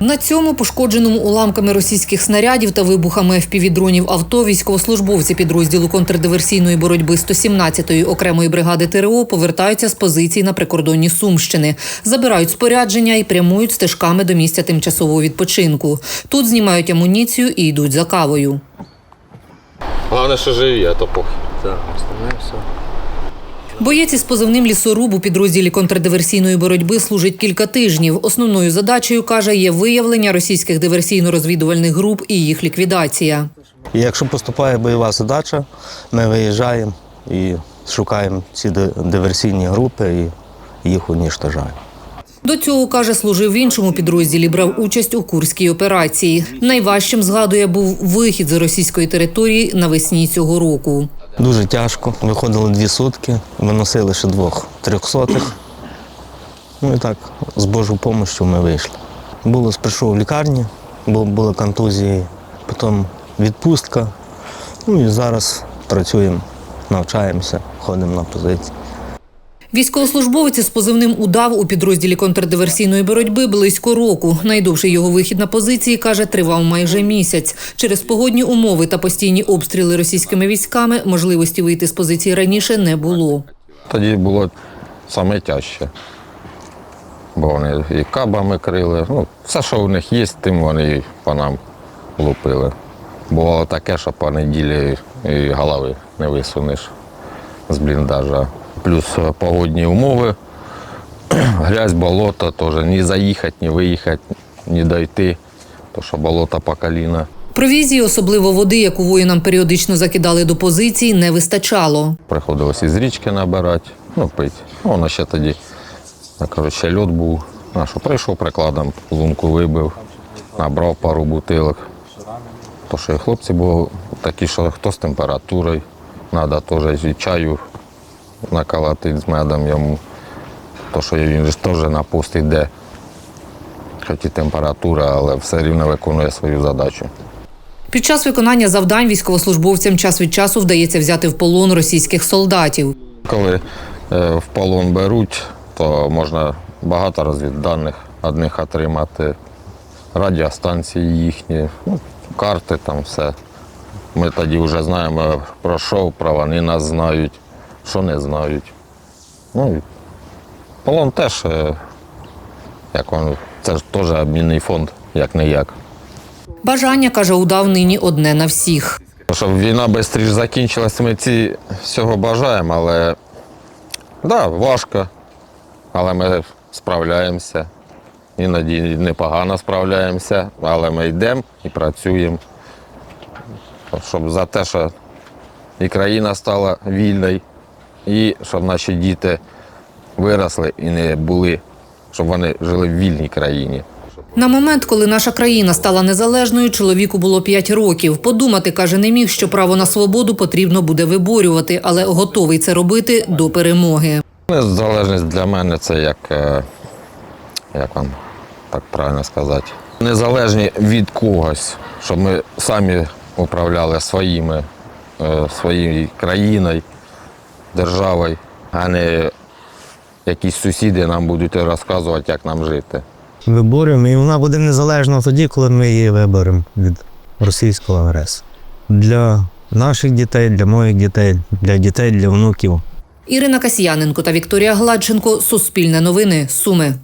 На цьому пошкодженому уламками російських снарядів та вибухами FPV-дронів авто військовослужбовці підрозділу контрдиверсійної боротьби 117-ї окремої бригади ТРО повертаються з позицій на прикордонні Сумщини, забирають спорядження і прямують стежками до місця тимчасового відпочинку. Тут знімають амуніцію і йдуть за кавою. Головне, що живі, а то похуй. Так, все. Боєць із позивним лісоруб у підрозділі контрдиверсійної боротьби служить кілька тижнів. Основною задачею каже є виявлення російських диверсійно-розвідувальних груп і їх ліквідація. Якщо поступає бойова задача, ми виїжджаємо і шукаємо ці диверсійні групи і їх уніштожаємо. До цього каже, служив в іншому підрозділі, брав участь у курській операції. Найважчим згадує був вихід з російської території навесні цього року. Дуже тяжко. Виходили дві сутки, виносили ще двох трьохсотих. Ну і так, з Божою допомогою ми вийшли. Було прийшов в лікарні, бу- були контузії, потім відпустка. Ну і зараз працюємо, навчаємося, ходимо на позиції. Військовослужбовець із позивним удав у підрозділі контрдиверсійної боротьби близько року. Найдовший його вихід на позиції каже, тривав майже місяць. Через погодні умови та постійні обстріли російськими військами можливості вийти з позиції раніше не було. Тоді було саме тяжче. Бо вони і кабами крили. Ну, все, що у них є, тим вони по нам лупили. Бувало таке, що по неділі і голови не висунеш з бліндажа. Плюс е, погодні умови, грязь, болото, теж ні заїхати, ні виїхати, ні дойти, то що болото по коліна. Провізії, особливо води, яку воїнам періодично закидали до позицій, не вистачало. Приходилось із річки набирати, ну, пити. Ну, воно ще тоді, кажу, ще льот був. А що прийшов прикладом, лунку вибив, набрав пару бутилок. То, що і хлопці були такі, що хто з температурою, треба теж і чаю накалати з медом йому. То, що він ж теж на пост йде. Хоч і температура, але все рівно виконує свою задачу. Під час виконання завдань військовослужбовцям час від часу вдається взяти в полон російських солдатів. Коли е, в полон беруть, то можна багато розвідданих одних отримати, радіостанції їхні, ну, карти там все. Ми тоді вже знаємо про що, про вони нас знають, що не знають. Ну, полон теж, е, як він, це ж теж обмінний фонд, як не як. Бажання, каже, удав нині одне на всіх. Щоб війна швидше закінчилась, ми ці всього бажаємо, але да, важко. Але ми справляємося. Іноді непогано справляємося, але ми йдемо і працюємо. Щоб за те, що і країна стала вільною, і щоб наші діти виросли і не були, щоб вони жили в вільній країні. На момент, коли наша країна стала незалежною, чоловіку було 5 років. Подумати, каже, не міг, що право на свободу потрібно буде виборювати, але готовий це робити до перемоги. Незалежність для мене це як, е, як вам так правильно сказати, незалежні від когось, щоб ми самі управляли своїми, е, своєю країною, державою, а не якісь сусіди нам будуть розказувати, як нам жити. Виборюємо, і вона буде незалежна тоді, коли ми її виберемо від російського агресора. Для наших дітей, для моїх дітей, для дітей, для внуків. Ірина Касьяненко та Вікторія Гладченко. Суспільне новини. Суми.